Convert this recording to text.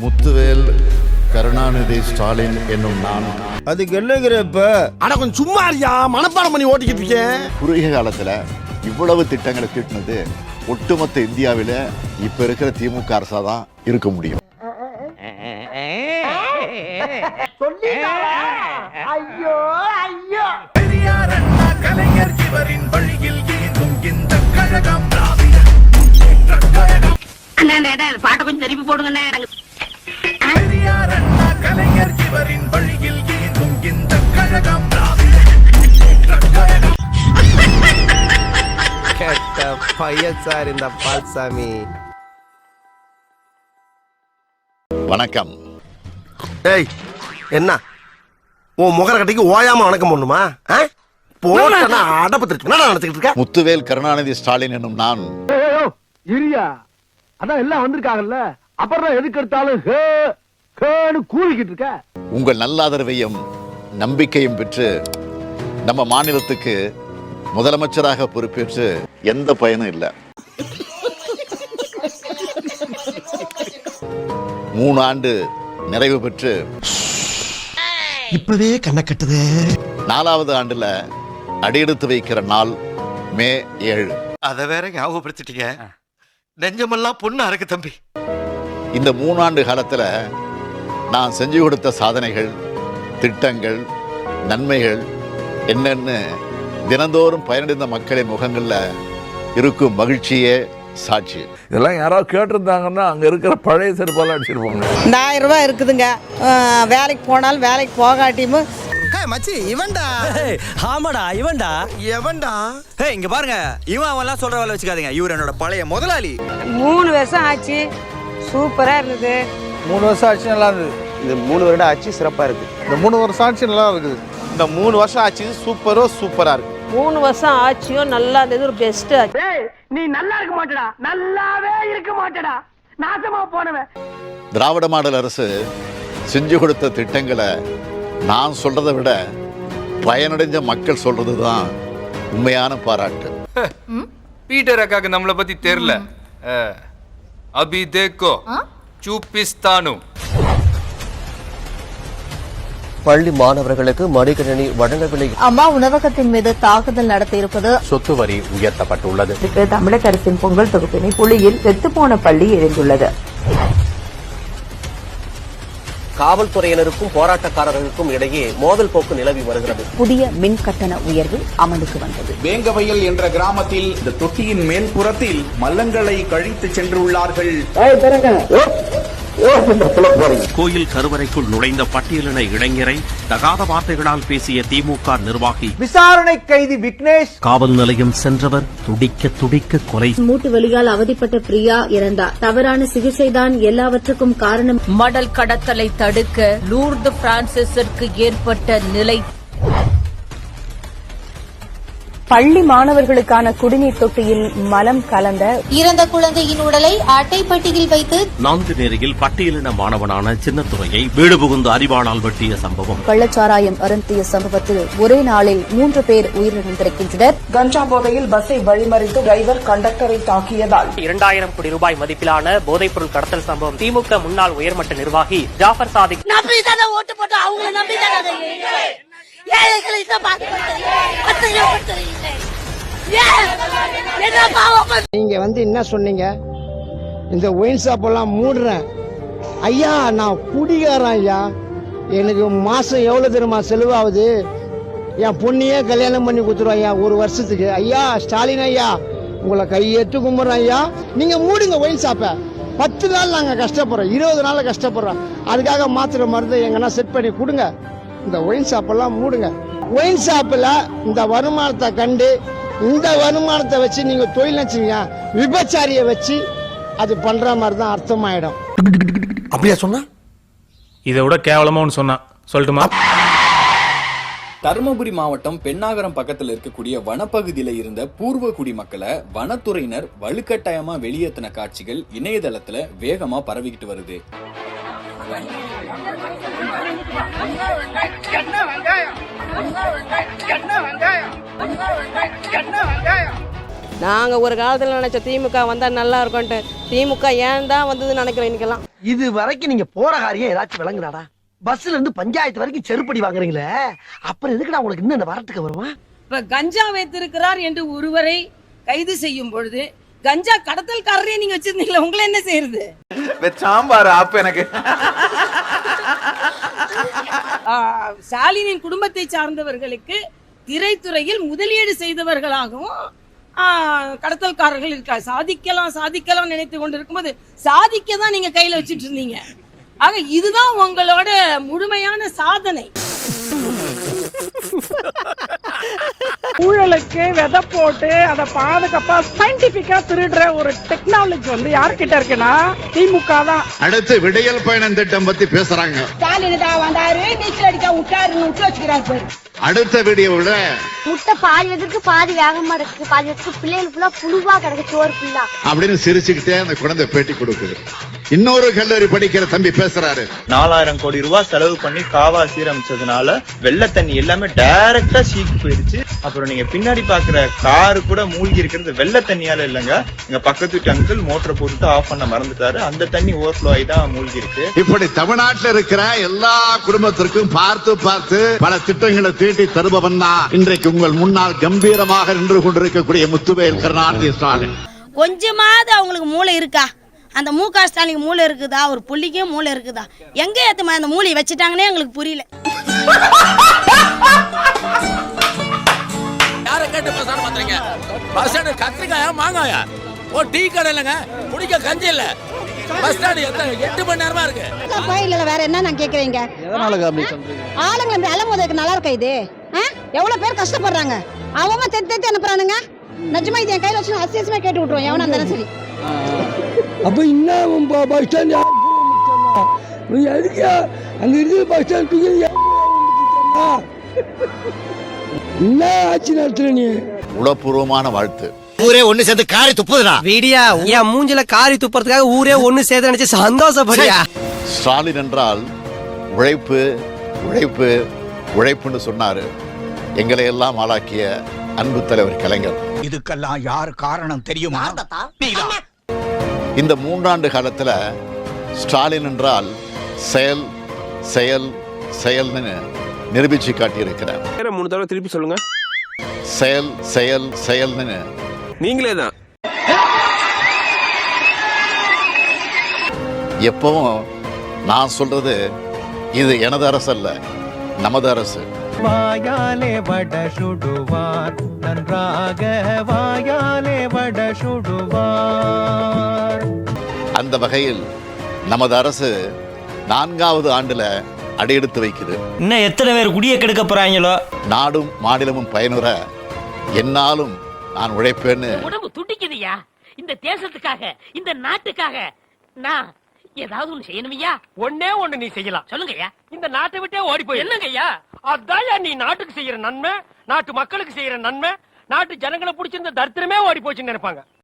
முத்துவேல் கருணாநிதி ஸ்டாலின் என்னும் நான். அதுக்கு என்னங்கிற இப்ப? ஆனா கொஞ்சம் சும்மா இருக்கியா? மனப்பாடம் பண்ணி ஓட்டிக்கிட்டு இருக்கேன் குறுகிய காலத்துல இவ்வளவு திட்டங்களை தீட்டினது ஒட்டுமொத்த இந்தியாவில இப்ப இருக்கிற திமுக அரசா தான் இருக்க முடியும். பெரியார் அண்ணா கலைஞர் இவரின் வழியில் இயங்கும் இந்த கழகம். பாட்டை கொஞ்சம் திருப்பி போடுங்கண்ணே. வழியில் இயங்கும் இந்த கழகம். கெட்ட பையன் சார் இந்த பால்சாமி. வணக்கம். ஏய் என்ன? உன் முகர கட்டிக்கு ஓயாம வணக்கம் பண்ணுமா போட்டா அடப்பு திருச்சு என்ன நினைச்சுக்கிட்டு இருக்க? முத்துவேல் கருணாநிதி ஸ்டாலின் என்னும் நான். இரியா. அதான் எல்லாம் வந்திருக்காங்கல்ல. அப்புறம் எதுக்கு எடுத்தாலும் கூவிக்கிட்டு இருக்க. உங்கள் நல்லாதரவையும் நம்பிக்கையும் பெற்று நம்ம மாநிலத்துக்கு முதலமைச்சராக பொறுப்பேற்று எந்த பயனும் இல்லை. மூணு ஆண்டு நிறைவு பெற்று இப்பவே கண்ணை கட்டுது. நாலாவது ஆண்டுல அடியெடுத்து வைக்கிற நாள் மே ஏழு. அத வேற ஞாபகப்படுத்திட்டீங்க. நெஞ்சமெல்லாம் பொண்ணா இருக்கு தம்பி. இந்த மூணாண்டு காலத்துல நான் செஞ்சு கொடுத்த சாதனைகள் திட்டங்கள் நன்மைகள் என்னன்னு தினந்தோறும் பயனடைந்த மக்களின் முகங்கள்ல இருக்கும் மகிழ்ச்சியே சாட்சி. இதெல்லாம் யாராவது கேட்டிருந்தாங்கன்னா அங்க இருக்கிற பழைய செருப்பெல்லாம் அடிச்சிருப்பாங்க இந்த ஆயிரம் ரூபாய் இருக்குதுங்க. வேலைக்கு போனாலும் வேலைக்கு போகாட்டியும். மச்சி இவன்டா. ஆமாடா இவன்டா. எவன்டா? ஹே இங்க பாருங்க. இவன் அவன்லாம் சொல்ற வேலை வச்சுக்காதீங்க. இவர் என்னோட பழைய முதலாளி. மூணு வருஷம் ஆச்சு. சூப்பரா இருந்தது. மூணு வருஷம் ஆச்சு நல்லா இருந்தது. இந்த மூணு வருடம் ஆட்சி சிறப்பா இருக்கு. இந்த மூணு வருஷம் ஆச்சு நல்லா இருக்குது. இந்த மூணு வருஷம் ஆட்சி சூப்பரோ சூப்பரா இருக்கு. மூணு வருஷம் ஆச்சியும் நல்லா இருந்தது ஒரு பெஸ்ட் ஆச்சு. நீ நல்லா இருக்க மாட்டடா. நல்லாவே இருக்க மாட்டடா. நாசமா போனவன். திராவிட மாடல் அரசு செஞ்சு கொடுத்த திட்டங்களை நான் சொல்றதை விட பயனடைஞ்ச மக்கள் சொல்றது தான் உண்மையான பாராட்டு. பீட்டர் அக்காக்கு நம்மளை பத்தி தெரியல. அபி தேக்கோ. சூப்பிஸ்தானு பள்ளி மாணவர்களுக்கு மடிக்கணினி வழங்கவில்லை. அம்மா உணவகத்தின் மீது தாக்குதல் நடத்தியிருப்பது சொத்து வரி உயர்த்தப்பட்டுள்ளது. தமிழக அரசின் பொங்கல் தொகுப்பினை புலியில் செத்துப்போன பள்ளி எழுந்துள்ளது காவல்துறையினருக்கும் போராட்டக்காரர்களுக்கும் இடையே மோதல் போக்கு நிலவி வருகிறது. புதிய மின் கட்டண உயர்வு அமலுக்கு வந்தது. வேங்கவயல் என்ற கிராமத்தில் இந்த தொட்டியின் மேல்புறத்தில் மல்லங்களை கழித்து சென்றுள்ளார்கள். கோயில் கருவறைக்குள் நுழைந்த பட்டியலின இளைஞரை தகாத வார்த்தைகளால் பேசிய திமுக நிர்வாகி விசாரணை கைதி விக்னேஷ். காவல் நிலையம் சென்றவர் துடிக்க துடிக்க கொலை. மூட்டு வலியால் அவதிப்பட்ட பிரியா இறந்தார். தவறான சிகிச்சைதான் எல்லாவற்றுக்கும் காரணம். மடல் கடத்தலை தடுக்க லூர்து பிரான்சிஸிற்கு ஏற்பட்ட நிலை பள்ளி மாணவர்களுக்கான குடிநீர் தொட்டியில் மலம் கலந்த இறந்த குழந்தையின் உடலை அட்டைப்பட்டியில் வைத்து நான்குநேரியில் பட்டியலின மாணவனான சின்னத்துறையை வீடு புகுந்து அறிவாளால் வெட்டிய சம்பவம். கள்ளச்சாராயம் அருந்திய சம்பவத்தில் ஒரே நாளில் மூன்று பேர் உயிரிழந்திருக்கின்றனர். கஞ்சா போதையில் பஸ்ஸை வழிமறித்து டிரைவர் கண்டக்டரை தாக்கியதால். இரண்டாயிரம் கோடி ரூபாய் மதிப்பிலான போதைப்பொருள் கடத்தல் சம்பவம் திமுக முன்னாள் உயர்மட்ட நிர்வாகி ஜாஃபர் சாதிக் நம்பி தானே ஓட்டு போட்டு அவங்கள நம்பி தானே ஏழைகளை நீங்க வந்து என்ன சொன்னீங்க? இந்த ஒயின் ஷாப் எல்லாம் மூடுறேன். ஐயா நான் குடிகாரன் ஐயா. எனக்கு மாசம் எவ்வளவு தெரியுமா செலவாகுது? என் பொண்ணையே கல்யாணம் பண்ணி கொடுத்துருவோம் ஐயா ஒரு வருஷத்துக்கு. ஐயா ஸ்டாலின் ஐயா உங்களை கையெட்டு கும்பிட்றேன் ஐயா. நீங்க மூடுங்க ஒயின் ஷாப்பை பத்து நாள் நாங்க கஷ்டப்படுறோம். இருபது நாள் கஷ்டப்படுறோம். அதுக்காக மாத்திரை மருந்து எங்கன்னா செட் பண்ணி கொடுங்க. இந்த ஒயின் ஷாப்பெல்லாம் மூடுங்க. ஒயின் ஷாப்பில் இந்த வருமானத்தை கண்டு இந்த வருமானத்தை வச்சு நீங்க தொழில் வச்சீங்க விபச்சாரியை வச்சு அது பண்ற மாதிரி தான் அர்த்தமாயிடும். அப்படியா சொன்னா? இதை விட கேவலமா ஒன்று சொன்னான் சொல்லட்டுமா? தருமபுரி மாவட்டம் பெண்ணாகரம் பக்கத்துல இருக்கக்கூடிய வனப்பகுதியில இருந்த பூர்வ குடிமக்களை வனத்துறையினர் வலுக்கட்டாயமா வெளியேற்றின காட்சிகள் இணையதளத்துல வேகமா பரவிக்கிட்டு வருது. நாங்க ஒரு காலத்துல நினைச்ச திமுக வந்தா நல்லா இருக்கும்ட்டு. திமுக ஏன் தான் வந்ததுன்னு நினைக்கிறேன் இன்னைக்கெல்லாம். இது வரைக்கும் நீங்க போற காரியம் ஏதாச்சும் விளங்குறாடா பஸ்ல இருந்து பஞ்சாயத்து வரைக்கும் செருப்படி வாங்குறீங்களே? அப்புறம் எதுக்குடா உங்களுக்கு இன்னும் இந்த வரட்டுக்கு வருவான்? இப்ப கஞ்சா வைத்திருக்கிறார் என்று ஒருவரை கைது செய்யும் பொழுது கஞ்சா கடத்தல்காரரே நீங்க வச்சிருந்தீங்களா உங்களை என்ன செய்யறது? சாம்பார் அப்ப எனக்கு. ஸ்டாலினின் குடும்பத்தை சார்ந்தவர்களுக்கு திரைத்துறையில் முதலீடு செய்தவர்களாகவும் கடத்தல்காரர்கள் இருக்கா சாதிக்கலாம் சாதிக்கலாம் நினைத்து கொண்டு இருக்கும்போது சாதிக்க தான் நீங்க கையில வச்சிட்டு இருந்தீங்க. ஆக இதுதான் உங்களோட முழுமையான சாதனை. ஊழலுக்கு விதை போட்டு அதை பாதுகாப்பா சயின்டிபிக்கா திருடுற ஒரு டெக்னாலஜி வந்து யார்கிட்ட இருக்குன்னா திமுக தான். அடுத்து விடையல் பயணம் திட்டம் பத்தி பேசுறாங்க. ஸ்டாலின் தான் வந்தாரு நீச்சல் அடிக்க விட்டாருன்னு விட்டு வச்சுக்கிறாரு அடுத்த வீடியோவில் முட்டை பாதி எதுக்கு பாதி வேகமா இருக்கு. பாதி எதுக்கு பிள்ளைகள் ஃபுல்லா புழுவா கிடக்கு சோறு ஃபுல்லா அப்படின்னு சிரிச்சுக்கிட்டே அந்த குழந்தை பேட்டி கொடுக்குது. இன்னொரு கல்லூரி படிக்கிற தம்பி பேசுறாரு. நாலாயிரம் கோடி ரூபாய் செலவு பண்ணி காவா சீரமைச்சதுனால வெள்ள தண்ணி எல்லாமே டைரக்டா சீக்கு போயிருச்சு. அப்புறம் நீங்க பின்னாடி பாக்குற காரு கூட மூழ்கி இருக்கிறது வெள்ள தண்ணியால இல்லங்க. எங்க பக்கத்து வீட்டு அங்கிள் மோட்டரை போட்டுட்டு ஆஃப் பண்ண மறந்துட்டாரு. அந்த தண்ணி ஓவர்ஃப்ளோ ஆகி தான் மூழ்கி இருக்கு. இப்படி தமிழ்நாட்டில் இருக்கிற எல்லா குடும்பத்திற்கும் பார்த்து பார்த்து பல திட்டங்களை தீட்டி தருபவன் தான் இன்றைக்கு உங்கள் முன்னால் கம்பீரமாக நின்று கொண்டிருக்கக்கூடிய முத்துவேல் கருணாநிதி ஸ்டாலின். கொஞ்சமாவது அவங்களுக்கு மூளை இருக்கா? அந்த மு க ஸ்டாலின் மூளை இருக்குதா? ஒரு புள்ளிக்கே மூளை இருக்குதா? எங்க ஏத்தமா அந்த மூளையை வச்சுட்டாங்கன்னே எங்களுக்கு புரியல. யார கேட்டு பஸ் ஸ்டாண்ட் பண்றீங்க பஸ் ஸ்டாண்ட் கத்திரிக்காயா மாங்காயா? ஓ டீ கடை இல்லைங்க. குடிக்க கஞ்சி இல்ல. பஸ் ஸ்டாண்ட் எத்தனை எட்டு மணி நேரமா இருக்கு. இல்ல வேற என்ன நான் கேக்குறீங்க? எதனால அப்படி சொல்றீங்க? ஆளுங்க இப்படி அலமோதுக்கு நல்லா இருக்கா இது? ஆ? பேர் கஷ்டப்படுறாங்க? அவன் தெத்து தெத்து அனுப்புறானுங்க. நிஜமா இது என் கையில வச்சு அசியசமா கேட்டு விட்டுருவோம். எவனா இருந்தாலும் சரி. அப்ப இன்னும் பஸ் ஸ்டாண்ட் எதுக்கு அங்க இருக்கு பஸ் ஸ்டாண்ட் என்ன ஆட்சி நடத்துற நீ? உளப்பூர்வமான வாழ்த்து. ஊரே ஒண்ணு சேர்ந்து காரி துப்புதுடா. வீடியா என் மூஞ்சில காரி துப்புறதுக்காக ஊரே ஒண்ணு சேர்த்து நினைச்சு சந்தோஷப்படியா ஸ்டாலின் என்றால் உழைப்பு உழைப்பு உழைப்புன்னு சொன்னாரு. எங்களை எல்லாம் ஆளாக்கிய அன்பு தலைவர் கலைஞர். இதுக்கெல்லாம் யார் காரணம் தெரியுமா? இந்த மூன்றாண்டு காலத்துல ஸ்டாலின் என்றால் செயல் செயல் செயல்னு நிரூபிச்சு காட்டியிருக்கிறார். மூணு தடவை திருப்பி சொல்லுங்க. செயல் செயல் செயல்னு. நீங்களே தான். எப்பவும் நான் சொல்றது இது எனது அரசு அல்ல நமது அரசு. வாயாலே வட சுடுவார் நன்றாக வாயாலே வகையில் நமது அரசு நான்காவது ஆண்டுல அடியெடுத்து வைக்குது. இன்னும் எத்தனை பேர் குடிய கெடுக்க போறாங்களோ? நாடும் மாநிலமும் பயனுற என்னாலும் நான் உழைப்பேன்னு உடம்பு துடிக்குதுயா இந்த தேசத்துக்காக இந்த நாட்டுக்காக. நான் ஏதாவது ஒண்ணு செய்யணுமையா ஒன்னே ஒண்ணு நீ செய்யலாம். சொல்லுங்கய்யா. இந்த நாட்டை விட்டே ஓடி போய் என்னங்கய்யா? அதான் நீ நாட்டுக்கு செய்யற நன்மை நாட்டு மக்களுக்கு செய்யற நன்மை நாட்டு ஜனங்களை பிடிச்சிருந்த தரித்திரமே ஓடி போச்சுன்னு நினைப்பாங்க.